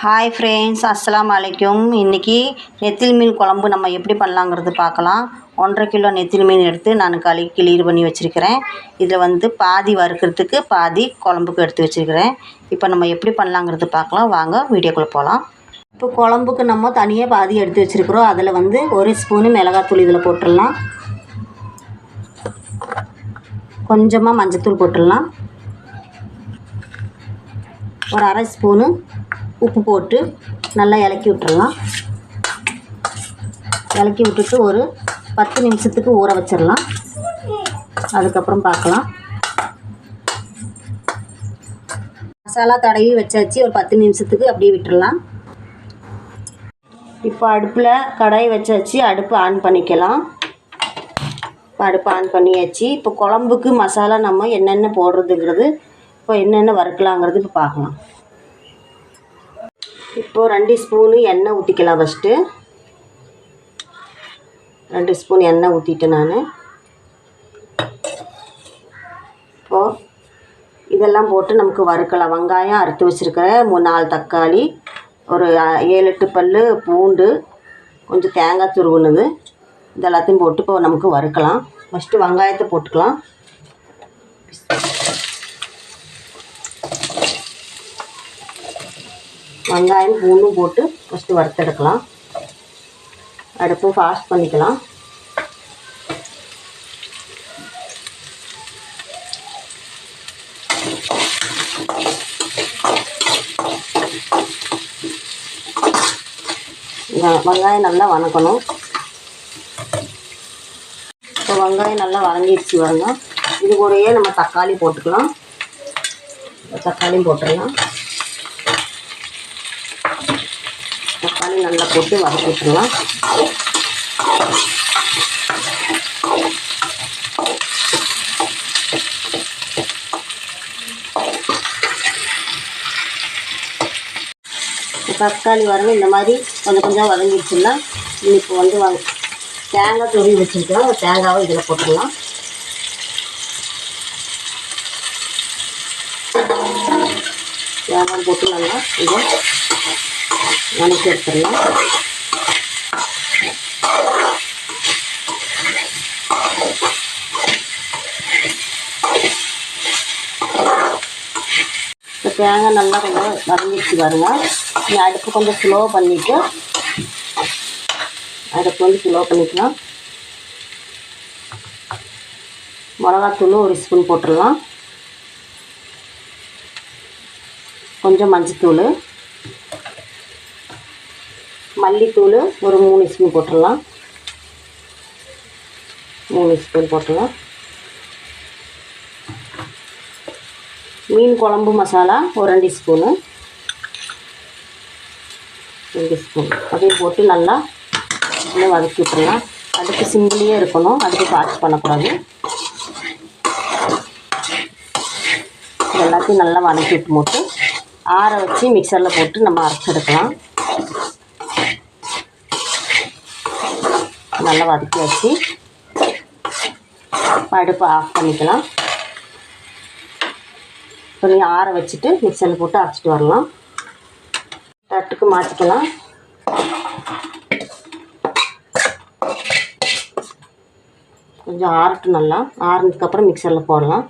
Hi friends அஸ்லாம் வலைக்கும் இன்றைக்கி நெத்தில் மீன் குழம்பு நம்ம எப்படி பண்ணலாங்கிறது பார்க்கலாம். ஒன்றரை கிலோ நெத்தில் மீன் எடுத்து நான் களி கிளீர் பண்ணி வச்சுருக்கிறேன். இதில் வந்து பாதி வறுக்கிறதுக்கு பாதி குழம்புக்கு எடுத்து வச்சுருக்கிறேன். இப்போ நம்ம எப்படி பண்ணலாங்கிறது பார்க்கலாம். வாங்க வீடியோக்குள்ளே போகலாம். இப்போ குழம்புக்கு நம்ம தனியாக பாதி எடுத்து வச்சுருக்குறோம். அதில் வந்து ஒரு ஸ்பூனு மிளகாத்தூள் இதில் போட்டுடலாம். கொஞ்சமாக மஞ்சத்தூள் போட்டுடலாம். ஒரு அரை ஸ்பூனு உப்பு போட்டு நல்லா இலக்கி விட்டுறலாம். இலக்கி விட்டுட்டு ஒரு பத்து நிமிஷத்துக்கு ஊற வச்சிடலாம். அதுக்கப்புறம் பார்க்கலாம். மசாலா தடவி வச்சாச்சு. ஒரு பத்து நிமிஷத்துக்கு அப்படியே விட்டுடலாம் இப்போ அடுப்பில் கடாய் வச்சாச்சு. அடுப்பு ஆன் பண்ணிக்கலாம். இப்போ அடுப்பு ஆன் பண்ணியாச்சு. இப்போ குழம்புக்கு மசாலா நம்ம என்னென்ன போடுறதுங்கிறது இப்போ என்னென்ன வறுக்கலாங்கிறது இப்போ பார்க்கலாம். இப்போது ரெண்டு ஸ்பூனு எண்ணெய் ஊற்றிக்கலாம் ஃபஸ்ட்டு ரெண்டு ஸ்பூன் எண்ணெய் ஊற்றிட்டேன் நான். இப்போது இதெல்லாம் போட்டு நமக்கு வறுக்கலாம். வெங்காயம் அறுத்து வச்சுருக்கிறேன் மூணு நாலு தக்காளி ஒரு ஏழு எட்டு பல் பூண்டு கொஞ்சம் தேங்காய் துருவுனது. இது எல்லாத்தையும் போட்டு இப்போ நமக்கு வறுக்கலாம். ஃபஸ்ட்டு வெங்காயத்தை போட்டுக்கலாம். வெங்காயம் பூண்டும் போட்டு ஃபஸ்ட்டு வறுத்தெடுக்கலாம். அடுப்பு ஃபாஸ்ட் பண்ணிக்கலாம். வெங்காயம் நல்லா வணக்கணும் இப்போ வெங்காயம் நல்லா வதங்கிடுச்சு பாருங்க. இது கூடயே நம்ம தக்காளி போட்டுக்கலாம். தக்காளியும் போட்டுடலாம். மாதிரி நல்லா போட்டு வதக்கி விட்டுருலாம் தக்காளி வரணும் இந்த மாதிரி கொஞ்சம் கொஞ்சம் வதங்கிடுச்சுன்னா இப்போ வந்து வாங்க தேங்காய் துருவி வச்சுருக்கோம். தேங்காவும் தேங்காவை இதில் போட்டுடலாம். தேங்காய் போட்டு நல்லா இதை வதக்கி எடுத்துடலாம் இப்போ தேங்காய் நல்லா கொஞ்சம் வதங்கிடுச்சு பாருங்க. நீ அடுப்பு கொஞ்சம் ஸ்லோ பண்ணிவிட்டு அடுப்பு வந்து ஸ்லோ பண்ணிக்கலாம். மிளகாத்தூள் ஒரு ஸ்பூன் போட்டுடலாம். கொஞ்சம் மஞ்சத்தூள். மல்லித்தூள் ஒரு மூணு ஸ்பூன் போட்டுடலாம். மூணு ஸ்பூன் போட்டுடலாம். மீன் குழம்பு மசாலா ஒரு ரெண்டு ஸ்பூனு. ரெண்டு ஸ்பூன். அதையும் போட்டு நல்லா இன்னும் வதக்கி விட்டுறலாம் அதுக்கு சிம்பிளையே இருக்கணும். அதுக்கு பாட்ச் பண்ணக்கூடாது. எல்லாத்தையும் நல்லா வதக்கி விட்டு போட்டு ஆற வச்சு மிக்சரில் போட்டு நம்ம அரைச்செடுக்கலாம் நல்லா வதக்கி வச்சு அடுப்பை ஆஃப் பண்ணிக்கலாம். கொஞ்சம் ஆற வச்சுட்டு மிக்சரில் போட்டு அரைச்சிட்டு வரலாம். தட்டுக்கு மாற்றிக்கலாம் கொஞ்சம் ஆறட்டும் நல்லா. ஆறுனதுக்கப்புறம் மிக்சரில் போடலாம்.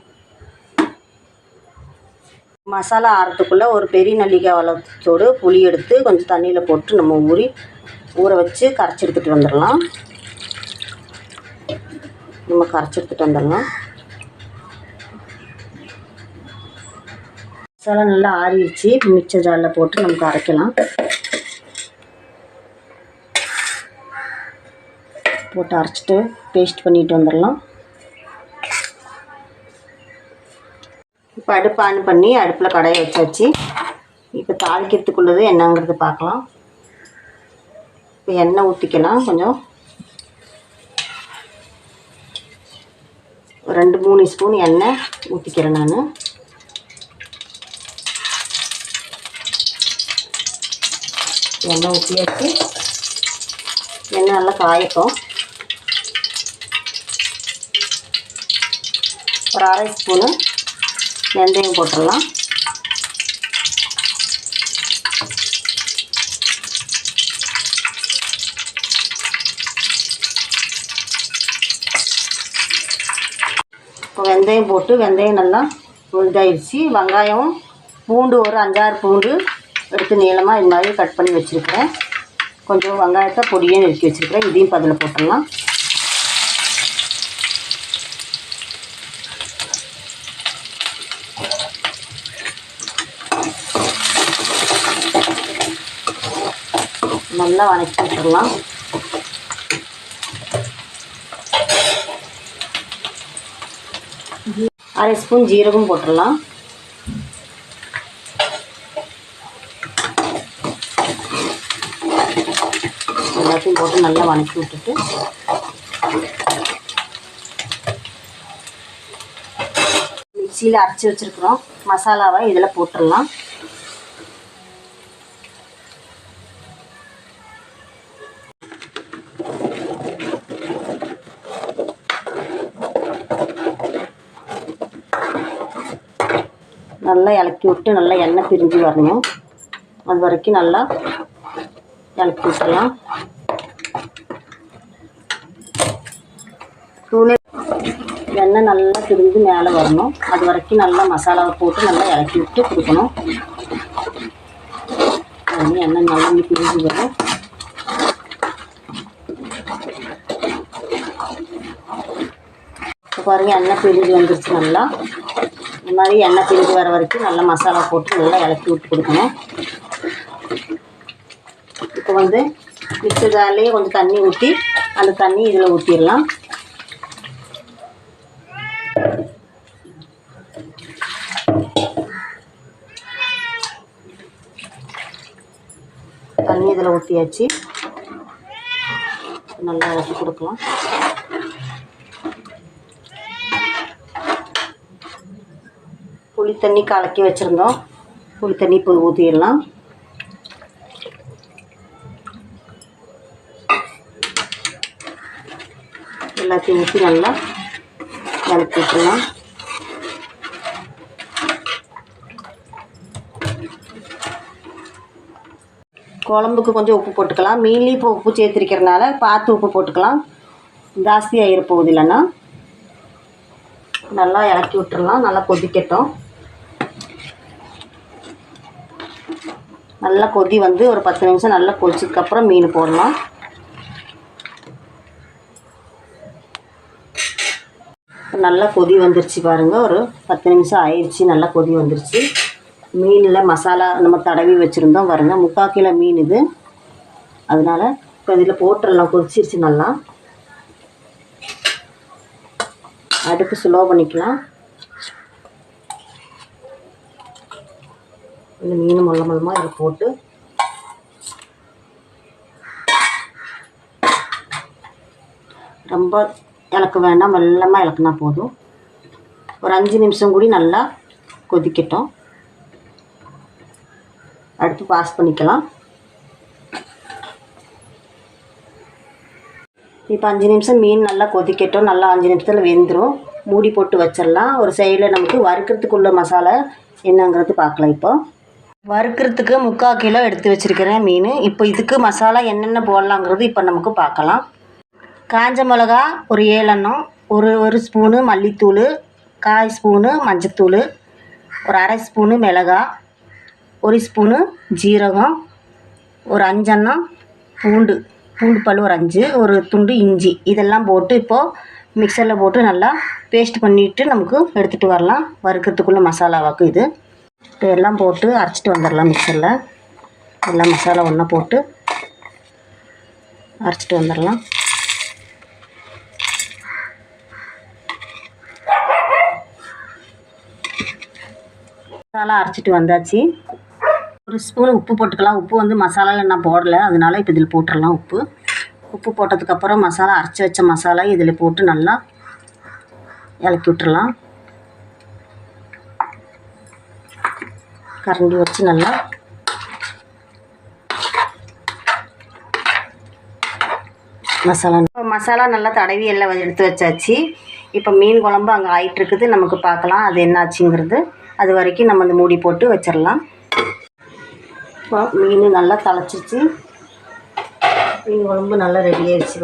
மசாலா ஆறத்துக்குள்ளே ஒரு பெரிய நெல்லிக்காய் வளத்தோடு புளி எடுத்து கொஞ்சம் தண்ணியில் போட்டு நம்ம ஊறி ஊற வச்சு கரைச்சி எடுத்துகிட்டு வந்துடலாம். நம்ம கரைச்சி எடுத்துகிட்டு வந்துடலாம். மசாலா நல்லா ஆறிடுச்சு. மிக்சர் ஜாரில் போட்டு நமக்கு அரைக்கலாம் போட்டு அரைச்சிட்டு பேஸ்ட் பண்ணிட்டு வந்துடலாம். இப்போ அடுப்பு ஆன் பண்ணி அடுப்பில் கடையை வச்சாச்சு. இப்போ தாளிக்கிறதுக்குள்ளது என்னங்கிறது பார்க்கலாம். இப்போ எண்ணெய் ஊற்றிக்கலாம் கொஞ்சம் ரெண்டு மூணு ஸ்பூன் எண்ணெய் ஊற்றிக்கிறேன் நான். எண்ணெய் ஊற்றியாச்சு எண்ணெய் நல்லா காயட்டும். ஒரு அரை ஸ்பூனு வெந்தயம் போட்டுடலாம். இப்போ வெந்தயம் போட்டு வெந்தயம் நல்லா இதாகிடுச்சு வெங்காயம் பூண்டு ஒரு அஞ்சாறு பூண்டு எடுத்து நீளமாக இது மாதிரி கட் பண்ணி வச்சுருக்கிறேன். கொஞ்சம் வெங்காயத்தை பொடியாக நறுக்கி வச்சுருக்கிறேன். இதையும் பதில் போட்டுடலாம். நல்லா வதக்கி விட்டுடலாம். அரை ஸ்பூன் ஜீரகம் போட்டுடலாம். எல்லாத்தையும் போட்டு நல்லா வதக்கி விட்டுட்டு. மிக்சியில் அரைச்சி வச்சுருக்குறோம். மசாலாவை இதில் போட்டுடலாம். நல்லா இலக்கி விட்டு நல்லா எண்ணெய் பிரிஞ்சு வரணும். அது வரைக்கும் நல்லா இலக்கி விட்டுலாம் தூணி எண்ணெய் நல்லா பிரிஞ்சு மேலே வரணும். அது வரைக்கும் நல்லா மசாலாவை போட்டு நல்லா இலக்கி விட்டு கொடுக்கணும். எண்ணெய் நல்லா பிரிஞ்சு வரும் இப்போ பாருங்கள் எண்ணெய் பிரிஞ்சு வந்துருச்சு நல்லா. இந்த மாதிரி எண்ணெய் பிரிஞ்சு வர வரைக்கும் நல்லா மசாலா போட்டு நல்லா இலக்கி விட்டு கொடுக்கணும். இப்போ வந்து மிக்சர் ஜார்லேயே கொஞ்சம் தண்ணி ஊற்றி அந்த தண்ணி இதில் ஊற்றிடலாம் தண்ணி இதில் ஊற்றியாச்சு நல்லா இறக்கி கொடுக்கலாம். புளி தண்ணி கலக்கி வச்சுருந்தோம். புளி தண்ணி இப்போ ஊற்றிடலாம் எல்லாத்தையும் ஊற்றி நல்லா கலக்கி விட்டுலாம் குழம்புக்கு கொஞ்சம் உப்பு போட்டுக்கலாம். மீன்லேயும் இப்போ உப்பு சேர்த்துருக்கிறனால பார்த்து உப்பு போட்டுக்கலாம். ஜாஸ்தியாக இருப்போகுது இல்லைன்னா. நல்லா இறக்கி விட்டுறலாம் நல்லா கொதிக்கட்டும். நல்லா கொதி வந்து ஒரு பத்து நிமிஷம் நல்லா கொதிச்சதுக்கப்புறம் மீன் போடலாம். நல்லா கொதி வந்துருச்சு பாருங்கள் ஒரு பத்து நிமிஷம் ஆயிடுச்சு நல்லா கொதி வந்துருச்சு. மீனில் மசாலா நம்ம தடவி வச்சுருந்தோம் பாருங்கள் முக்கால் கிலோ மீன் இது. அதனால் இப்போ இதில் போட்டுடலாம். கொதிச்சிருச்சு நல்லா. அடுப்பு ஸ்லோ பண்ணிக்கலாம். இந்த மீன் மொல்ல மொல்லமாக இதில் போட்டு ரொம்ப இலக்க வேண்டாம் மெல்லமாக இலக்குனா போதும். ஒரு அஞ்சு நிமிஷம் கூடி நல்லா கொதிக்கட்டும். அடுத்து பாஸ் பண்ணிக்கலாம். இப்போ அஞ்சு நிமிஷம் மீன் நல்லா கொதிக்கட்டும். நல்லா அஞ்சு நிமிஷத்தில் வெந்துடும் மூடி போட்டு வச்சிடலாம். ஒரு சைடில் நமக்கு வறுக்கிறதுக்குள்ள மசாலா என்னங்கிறது பார்க்கலாம் இப்போ. வறுக்கிறதுக்கு முக்கால் கிலோ எடுத்து வச்சுருக்கிறேன் மீன். இப்போ இதுக்கு மசாலா என்னென்ன போடலாங்கிறது இப்போ நமக்கு பார்க்கலாம். காஞ்ச மிளகா ஒரு ஏழெண்ணம் ஒரு ஒரு ஸ்பூனு மல்லித்தூள் காய் ஸ்பூனு மஞ்சத்தூள் ஒரு அரை ஸ்பூனு மிளகா ஒரு ஸ்பூனு ஜீரகம் ஒரு அஞ்செண்ணம் பூண்டு. பூண்டு பல் ஒரு அஞ்சு ஒரு துண்டு இஞ்சி. இதெல்லாம் போட்டு இப்போது மிக்சரில் போட்டு நல்லா பேஸ்ட் பண்ணிவிட்டு நமக்கு எடுத்துகிட்டு வரலாம். வறுக்கிறதுக்குள்ள மசாலாவாக்கு இது. இப்போ எல்லாம் போட்டு அரைச்சிட்டு வந்துடலாம் மிக்சரில் எல்லாம் மசாலா ஒன்றா போட்டு அரைச்சிட்டு வந்துடலாம். மசாலா அரைச்சிட்டு வந்தாச்சு. ஒரு ஸ்பூன் உப்பு போட்டுக்கலாம். உப்பு வந்து மசாலாவில் நான் போடலை. அதனால இப்போ இதில் போட்டுடலாம் உப்பு. உப்பு போட்டதுக்கப்புறம் மசாலா அரைச்சி வச்ச மசாலா இதில் போட்டு நல்லா இலக்கி விட்டுறலாம் கரண்டி வச்சு நல்லா மசாலா மசாலா நல்லா தடவி எல்லாம் எடுத்து வச்சாச்சு. இப்போ மீன் குழம்பு அங்கே ஆயிட்டு இருக்குது நமக்கு பார்க்கலாம் அது என்னாச்சுங்கிறது. அது வரைக்கும் நம்ம அந்த மூடி போட்டு வச்சிடலாம் இப்போ மீன் நல்லா தலைச்சிச்சு மீன் குழம்பு நல்லா ரெடி ஆயிடுச்சு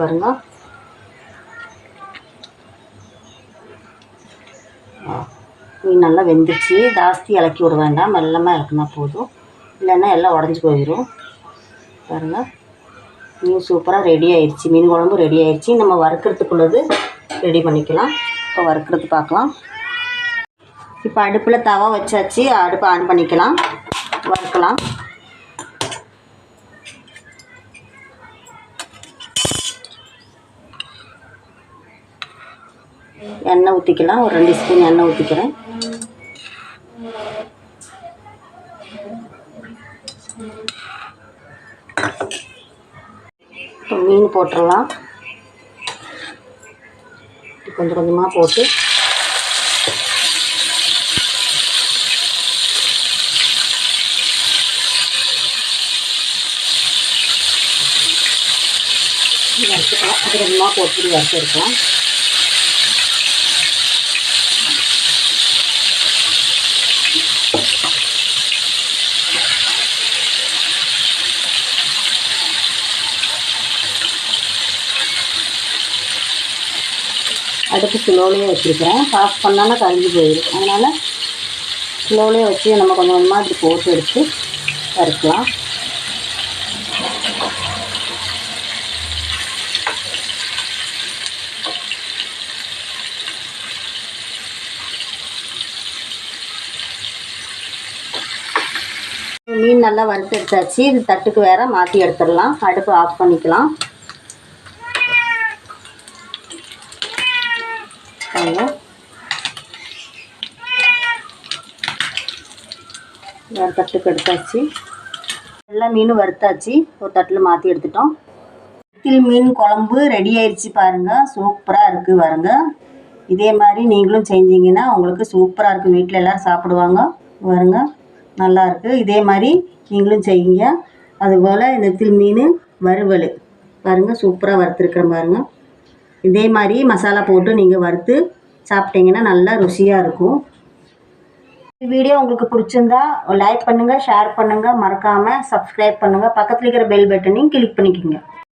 மீன் நல்லா வெந்துருச்சு ஜாஸ்தி இலக்கி விட வேண்டாம். மெல்லமாக இலக்குனா போதும். இல்லைன்னா எல்லாம் உடஞ்சி போயிடும் பாருங்கள் மீன் சூப்பராக ரெடி ஆயிடுச்சு மீன் குழம்பு ரெடி ஆயிடுச்சு நம்ம வறுக்கிறதுக்குள்ளது ரெடி பண்ணிக்கலாம். இப்போ வறுக்கிறது பார்க்கலாம். இப்போ அடுப்பில் தவா வச்சாச்சு. அடுப்பை ஆன் பண்ணிக்கலாம். வறுக்கலாம். எண்ணெய் ஊற்றிக்கலாம் ஒரு ரெண்டு ஸ்பூன் எண்ணெய் ஊற்றிக்கிறேன் இப்போ மீன் போட்டுடலாம் கொஞ்சம் கொஞ்சமாக போட்டு. வறுத்துக்கலாம். அது கொஞ்சமாக போட்டு வறுத்து அடுப்பு ஸ்லோலேயே வச்சுருக்கிறேன். ஃபாஸ்ட் பண்ணாலும் கரைஞ்சி போயிடும் அதனால் ஸ்லோலேயே வச்சு நம்ம கொஞ்சம் கொஞ்சமாக இப்படி போட்டு எடுத்து வறுக்கலாம் மீன் நல்லா வறுத்து எடுத்தாச்சு. இது தட்டுக்கு வேற மாற்றி எடுத்துடலாம். அடுப்பு ஆஃப் பண்ணிக்கலாம். பாருங்க வேறு தட்டுக்கு எடுத்தாச்சு. எல்லா மீனும் வறுத்தாச்சு. ஒரு தட்டில் மாற்றி எடுத்துட்டோம். நெத்திலி மீன் குழம்பு ரெடி ஆயிடுச்சு பாருங்கள் சூப்பராக இருக்குது பாருங்க. இதே மாதிரி நீங்களும் செஞ்சீங்கன்னா உங்களுக்கு சூப்பராக இருக்குது வீட்டில் எல்லோரும் சாப்பிடுவாங்க பாருங்க. நல்லா இருக்குது இதே மாதிரி நீங்களும் செய்யுங்க. அதுபோல் இந்த தில் மீன் வறுவல். பாருங்கள் சூப்பராக வறுத்துருக்குறேன் பாருங்கள் இதே மாதிரி மசாலா போட்டு நீங்கள் வறுத்து சாப்பிட்டீங்கன்னா நல்லா ருசியாக இருக்கும். வீடியோ உங்களுக்கு பிடிச்சிருந்தா லைக் பண்ணுங்கள் ஷேர் பண்ணுங்கள் மறக்காமல் சப்ஸ்கிரைப் பண்ணுங்கள் பக்கத்தில் இருக்கிற பெல் பட்டனையும் கிளிக் பண்ணிக்கோங்க.